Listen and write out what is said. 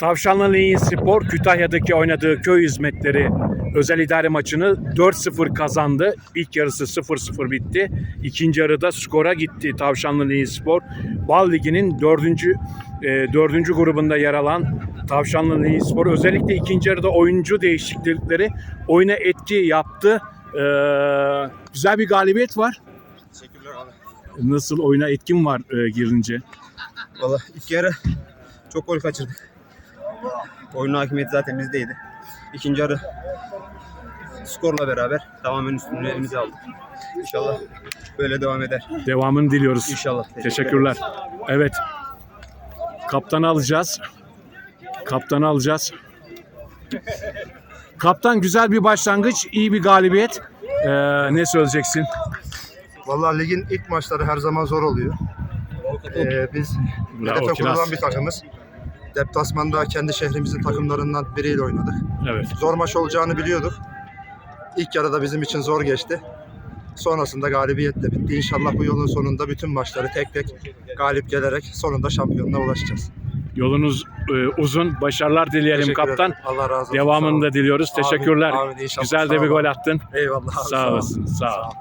Tavşanlı Liyin Spor Kütahya'daki oynadığı köy hizmetleri özel idare maçını 4-0 kazandı. İlk yarısı 0-0 bitti. İkinci yarıda skora gitti Tavşanlı Liyin Spor. Bal Ligi'nin dördüncü, e, dördüncü grubunda yer alan Tavşanlı Liyin Spor özellikle ikinci yarıda oyuncu değişiklikleri oyuna etki yaptı. Ee, güzel bir galibiyet var. Teşekkürler abi. Nasıl oyuna etkin var e, girince? Valla ilk yarı çok gol kaçırdık. Oyunun hakimiyeti zaten bizdeydi. İkinci yarı skorla beraber tamamen üstünlüğü elimize aldık. İnşallah böyle devam eder. Devamını diliyoruz. İnşallah. Teşekkürler. Evet. Kaptanı alacağız. Kaptanı alacağız. Kaptan güzel bir başlangıç, iyi bir galibiyet. Ee, ne söyleyeceksin? Vallahi ligin ilk maçları her zaman zor oluyor. Ee, biz hedefe kurulan bir takımız. Deplasmanda kendi şehrimizin takımlarından biriyle oynadık. Evet. Zor maç olacağını biliyorduk. İlk yarıda bizim için zor geçti. Sonrasında galibiyetle bitti. İnşallah bu yolun sonunda bütün maçları tek tek galip gelerek sonunda şampiyonluğa ulaşacağız. Yolunuz e, uzun. Başarılar dileyelim kaptan. ederim. Allah razı olsun. Devamını Sağ da diliyoruz. Amin, Teşekkürler. amin, inşallah. Güzel Sağ de bir gol attın. Eyvallah. abi, Sağ olun. olasın. Sağ ol.